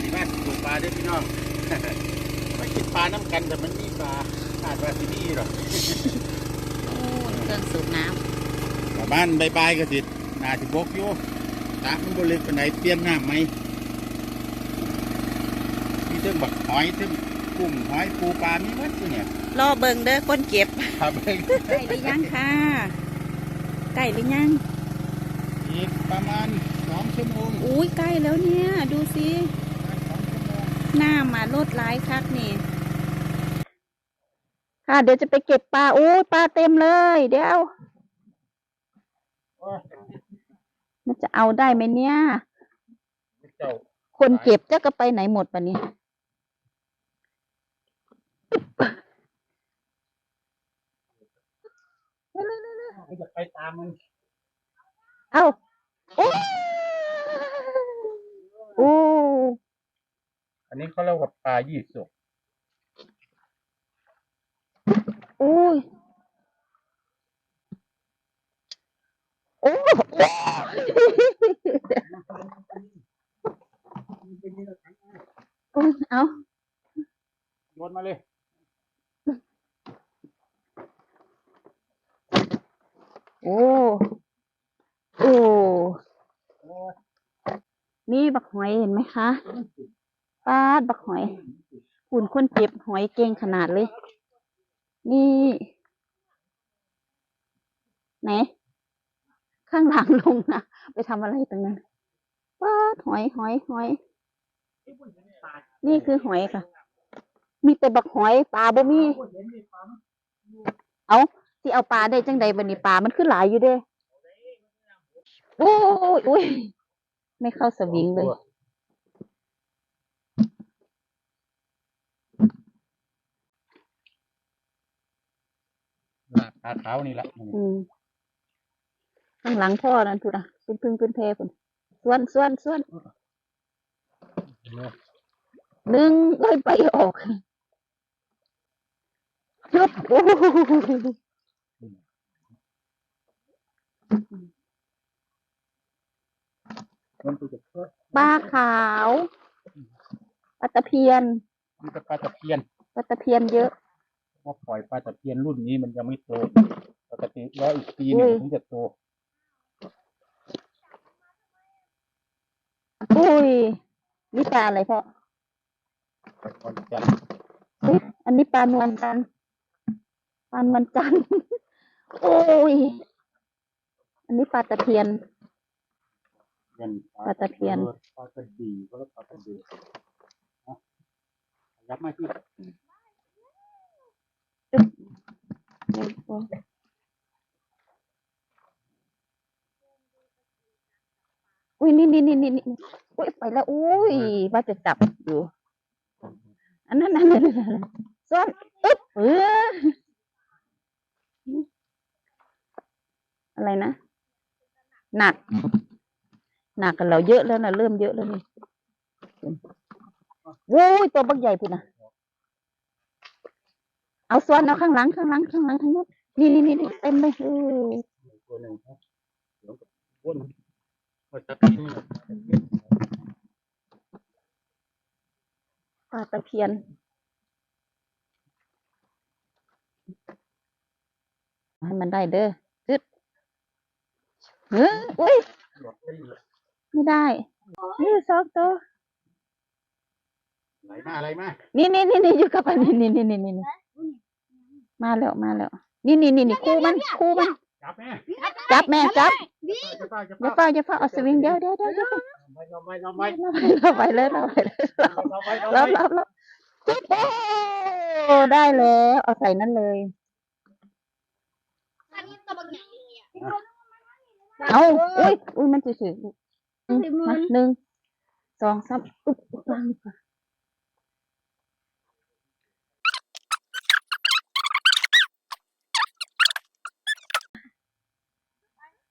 สิมาสูบปลาเด้อพี่น้องไปกินปลาน้ำกันแต่มันมีปลาคาดว่าสิมีหรอกโอ้เครื่องสูบน้ประมาณบายๆก็สิน่าสิบกอยู่ตามันบริเวณไหนเปลี่ยนน้ำไหมมีเรื่องบักหอยเรื่องกุ้งหอยปูปลามีหมดอยู่เนี่ยำรอเบิงเด้อคนเก็บครับไก่หรือยังค่ะไก่หรือยังอีกประมาณสองชั่วโมงอุ้ยใกล้แล้วเนี่ย ดูสิสองชั่วโมง หน้ามาลดร้ายคักนี่ค่ะ เดี๋ยวจะไปเก็บปลาโอ้ยปลาเต็มเลย เดี๋ยวโอ้ยมันจะเอาได้ไหมเนี่ยเจ้าคนเก็บจะก็ไปไหนหมดปะเนี่ยก็จะไปตามมัน เอาโอ้โอ้ อันนี้เขาเรียกว่าปลายี่สกโอ้ยโอ้โอ้โอ้ยเอาโยนมาเลย โอ้ โอ้โอ้ยนี่บักหอยเห็นไหมคะ ปาดบักหอยหุ่นคนเก็บหอยเก่งขนาดเลย นี่ ไหน ข้างหลังลงนะไปทำอะไรตรงนั้นปาดหอยหอยหอย นี่คือหอยค่ะ มีแต่บักหอยปลาบ่มี เอาที่เอาปลาได้จังใดบันนี้ปลามันคือหลายอยู่เด้โอ้ยไม่เข้าสวิงเลย ลาดปลาเท้านี่แหละอืมข้างหลังพ่อนั่นพูดอะเป็นพึ่งเป็นเพพุ่นส่วนส่วนส่วนหนึ่งเอ้ยไปออกยุบโอ้ยมันตัวจะเพิ่มปลาขาวปลาตะเพียน มันจะปลาตะเพียน ปลาตะเพียนเยอะ ถ้าปล่อยปลาตะเพียนรุ่นนี้มันยังไม่โตปกติแล้วอีกปีหนึ่งอุ้ยถึงจะโตอุ้ยนี่ปลาอะไรพ่อไปก่อนจันเอ๊ะอันนี้ปลานวลจันทร์ปลานวลจันทร์โอ้ย อันนี้ปลาตะเพียนเงินปลาตะเพียนปลาตะดีก็ปลาตะดีนะยับมาที่ อุ้ยนี่นี่นี่นี่นี่อุ้ยไปแล้วอุ้ยว่าจะจับอยู่ อันนั้นนั่นนั่นนั่นซ่อนอึ๊บเอออะไรนะหนักหนักกันเราเยอะแล้วนะเริ่มเยอะแล้วนี่โอ้ยตัวบักใหญ่พุ่นนะเอาส่วนเอาข้างหลังข้างหลังข้างหลังทั้งนู้น นี่นี่นี่นี่เต็มเลยเออตัวหนึ่งครับเดี๋ยวกับวนปลาตะเพียนปลาตะเพียนให้มันได้เด้อจึดเฮ้ยอุ้ยไม่ได้นี่สองตัวไหลมาอะไรมา นี่นี่นี่นี่อยู่กับอันนี่นี่นี่นี่นี่มาแล้วมาแล้ว นี่นี่นี่นี่คู่มันคู่มัน จับแม่จับแม่จับจะป้าจะอย่าป้าเฝ้าอย่าเฝ้าเอาสวิงเดี๋ยวเดี๋ยวเดี๋ยวเดี๋ยวเราไปเราไปเราไปเลยเราไปเลยเราไปเรารับไปรับรับจุ๊บโอ้ได้แล้วเอาใส่นั่นเลย อันนี้ตัวบักใหญ่เลยอะเอาอุ้ยอุ้ยมันจะถึงมาหนึ่งสองสามอุ๊บวางดีกว่า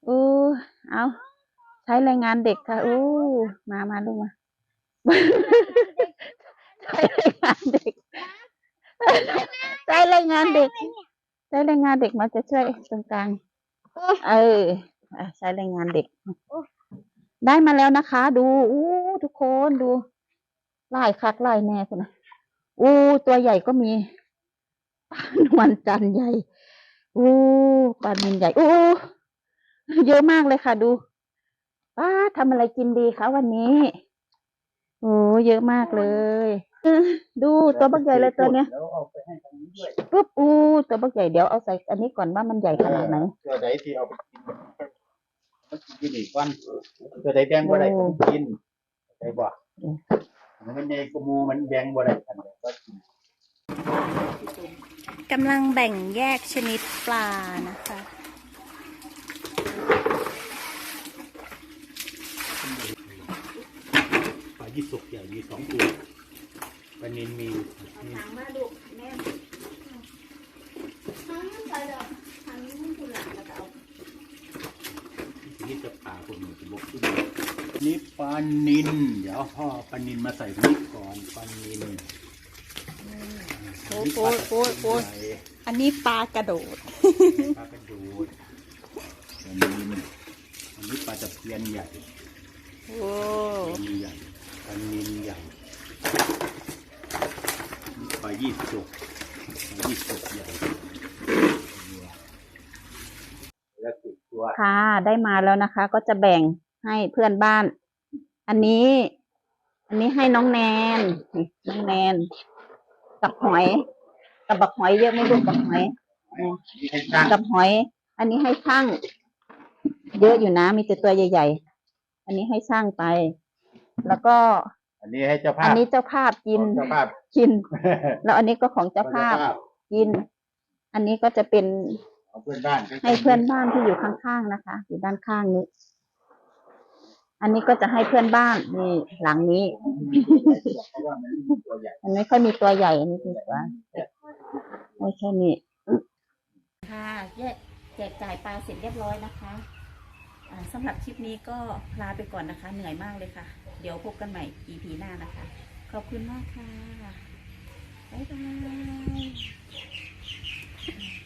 เออ เอาใช้แรงงานเด็กค่ะโอ้มามาลูกมาใช้แรงงานเด็กใช้แรงงานเด็กใช้แรงงานเด็กมาจะช่วยตรงกลางเอออะใช้แรงงานเด็กได้มาแล้วนะคะ ดูอู้ทุกคนดูไล่คักไล่แน่คุณนะอู้ตัวใหญ่ก็มีปลานวลจันทร์ใหญ่อู้ปลานินใหญ่อู้ เยอะมากเลยค่ะดูป้าทำอะไรกินดีคะวันนี้โอ้เยอะมากเลยเออดูตัวบักใหญ่เลยตัวเนี้ยแล้วเอาไปให้ทางนี้ด้วยปุ๊บอู้ตัวบักใหญ่เดี๋ยวเอาใส่อันนี้ก่อนว่ามันใหญ่ขนาดไหนตัวใดที่เอาไปกินมันกินอีกวันตัวใดแบ่งบ่ได้ก็กินได้บ่มันใหญ่กว่าหมูมันแบ่งบ่ได้กันก็กินกำลังแบ่งแยกชนิดปลานะคะ ปลา ยี่สกใหญ่มีสองตัวปลานินมีมีทั้งใส่ดอกทั้งคุณหลังแล้วก็เอาทีนี้จะปลาพวกนี้จะบกขึ้นนี่ปลานินเดี๋ยวพ่อปลานินมาใส่นี้ก่อนปลานินโอ้โหโอ้โหโอ้โหอันนี้ปลากระโดดปลากระดูดปลานินอันนี้ปลาตะเพียนใหญ่ โอ้ ปลานินใหญ่ปลานินใหญ่นี่ปลายี่สกปลายี่สกใหญ่แล้วสิบตัว ค่ะ ได้มาแล้วนะคะ ก็จะแบ่งให้เพื่อนบ้าน อันนี้ อันนี้ให้น้องแนนนี่น้องแนน กับหอย กับบักหอยเยอะไหม่รู้กับหอยนี่ให้ช่างกับหอย อันนี้ให้ช่าง เยอะอยู่นะ มีแต่ตัวใหญ่ ๆ อันนี้ให้ช่างไป แล้วก็ อันนี้ให้เจ้าภาอัพนนี้เจ้าภาพกิน เจ้าภาพกิน แล้วอันนี้ก็ของเจ้าภาพกิน อันนี้ก็จะเป็น เอาเพื่อนบ้านให้เพื่อนบ้านที่อยู่ข้างๆนะคะ อยู่ด้านข้างนี้ อันนี้ก็จะให้เพื่อนบ้านนี่หลังนี้ เพราะว่ามันมีตัวใหญ่มันไม่ค่อยมีตัวใหญ่อันนี้คือตัวไม่ใช่นี่ค่ะแยกแจกจ่ายปลาเสร็จเรียบร้อยนะคะอ่าสำหรับคลิปนี้ก็ลาไปก่อนนะคะ เหนื่อยมากเลยค่ะ เดี๋ยวพบกันใหม่ EP หน้านะคะ ขอบคุณมากค่ะ บ๊ายบาย